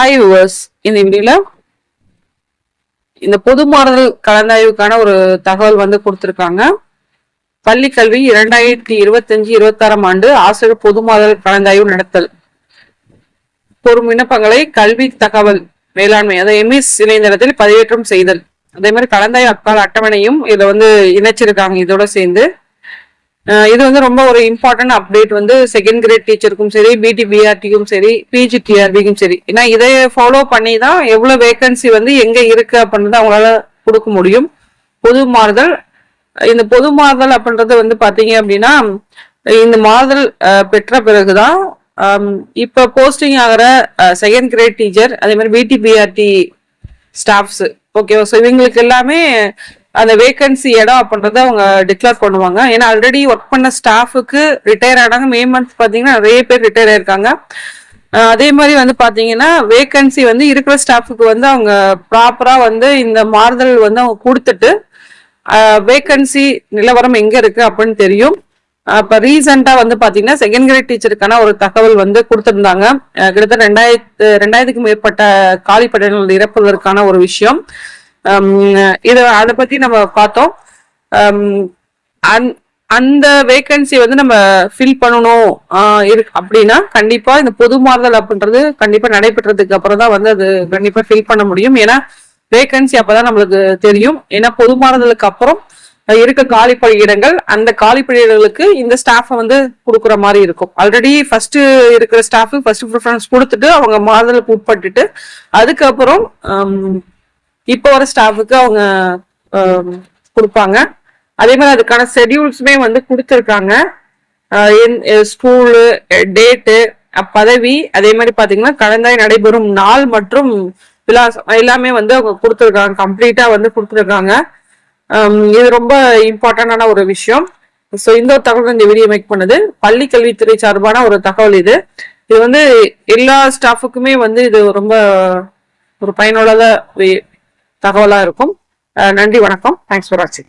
Hi viewers இந்த வீடியோல இந்த பொது மாறுதல் கலந்தாய்வுக்கான ஒரு தகவல் வந்து கொடுத்திருக்காங்க. பள்ளி கல்வி இரண்டாயிரத்தி இருபத்தஞ்சு இருபத்தாறாம் ஆண்டு ஆசிரியர் பொது மாறுதல் கலந்தாய்வு நடத்தல். ஒரு விண்ணப்பங்களை கல்வி தகவல் மேலாண்மை அதாவது எம்இஸ் இணையதளத்தில் பதிவேற்றம் செய்தல். அதே மாதிரி கலந்தாய்வு அக்கால அட்டவணையும் இதை வந்து இணைச்சிருக்காங்க இதோட சேர்ந்து. இது வந்து ரொம்ப ஒரு இம்பார்ட்டன்ட் அப்டேட் வந்து செகண்ட் கிரேட் டீச்சருக்கும் சரி பிடி பிஆர்டிக்கும் சரி பிஜி டிஆர்பிக்கும் சரி. ஏன்னா இதை ஃபாலோ பண்ணி தான் எவ்வளவு வேகன்சி வந்து எங்க இருக்கு அப்படின்றத அவங்களால கொடுக்க முடியும். பொது மாறுதல் இந்த பொது மாறுதல் அப்படின்றது வந்து பாத்தீங்க அப்படின்னா இந்த மாறுதல் பெற்ற பிறகுதான் ஆம், இப்ப போஸ்டிங் ஆகிற செகண்ட் கிரேட் டீச்சர் அதே மாதிரி பிடி பிஆர்டி ஸ்டாஃப்ஸ் ஓகேவா ஸோ இவங்களுக்கு எல்லாமே அந்த வேகன்சி இடம் அப்படின்றத அவங்க டிக்ளேர் பண்ணுவாங்க. ஏன்னா ஆல்ரெடி ஒர்க் பண்ண ஸ்டாஃபுக்கு ரிட்டையர் ஆனாங்க. மே மந்த் பார்த்தீங்கன்னா நிறைய பேர் ரிட்டையர் ஆயிருக்காங்க. அதே மாதிரி வந்து பார்த்தீங்கன்னா வேகன்சி வந்து இருக்கிற ஸ்டாஃபுக்கு வந்து அவங்க ப்ராப்பராக வந்து இந்த மாறுதல் வந்து அவங்க கொடுத்துட்டு வேகன்சி நிலவரம் எங்கே இருக்கு அப்படின்னு தெரியும். அப்போ ரீசெண்டாக வந்து பார்த்தீங்கன்னா செகண்ட் கிரேட் டீச்சருக்கான ஒரு தகவல் வந்து கொடுத்துருந்தாங்க. கிட்டத்தட்ட ரெண்டாயிரத்து ரெண்டாயிரத்துக்கும் மேற்பட்ட காலி இறப்புகளுக்கான ஒரு விஷயம். இது அதை பத்தி நம்ம பார்த்தோம். அந்த- வேகன்சி வந்து நம்ம ஃபில் பண்ணணும். இருக்கு அப்படின்னா கண்டிப்பா இந்த பொது மாறுதல் அப்படின்றது கண்டிப்பா நடைபெற்றதுக்கு அப்புறம் தான் வந்து அது கண்டிப்பா ஃபில் பண்ண முடியும். ஏன்னா வேகன்சி அப்பதான் நம்மளுக்கு தெரியும். ஏன்னா பொது மாறுதலுக்கு அப்புறம் இருக்க காலி பணியிடங்கள் அந்த காலி பணியிடங்களுக்கு இந்த ஸ்டாஃபை வந்து கொடுக்குற மாதிரி இருக்கும். ஆல்ரெடி ஃபர்ஸ்ட் இருக்கிற ஸ்டாஃபு ஃபர்ஸ்ட் ப்ரிஃபரன்ஸ் கொடுத்துட்டு அவங்க மாறுதலுக்கு உட்பட்டுட்டு அதுக்கப்புறம் இப்போ வர ஸ்டாஃபுக்கு அவங்க கொடுப்பாங்க. அதே மாதிரி அதுக்கான ஷெட்யூல்ஸுமே வந்து கொடுத்துருக்காங்க. ஸ்கூலு டேட்டு பதவி அதே மாதிரி பார்த்தீங்கன்னா கலந்தாய் நடைபெறும் நாள் மற்றும் விலாசம் எல்லாமே வந்து அவங்க கொடுத்துருக்காங்க. கம்ப்ளீட்டாக வந்து கொடுத்துருக்காங்க. இது ரொம்ப இம்பார்ட்டண்டான ஒரு விஷயம். ஸோ இந்த ஒரு தகவல் இந்த வீடியோ மேக் பண்ணுது. பள்ளி கல்வித்துறை சார்பான ஒரு தகவல் இது. இது வந்து எல்லா ஸ்டாஃபுக்குமே வந்து இது ரொம்ப ஒரு பயனுள்ளதாக தகவலா இருக்கும். நன்றி வணக்கம். தேங்க்ஸ் ஃபார் வாட்சிங்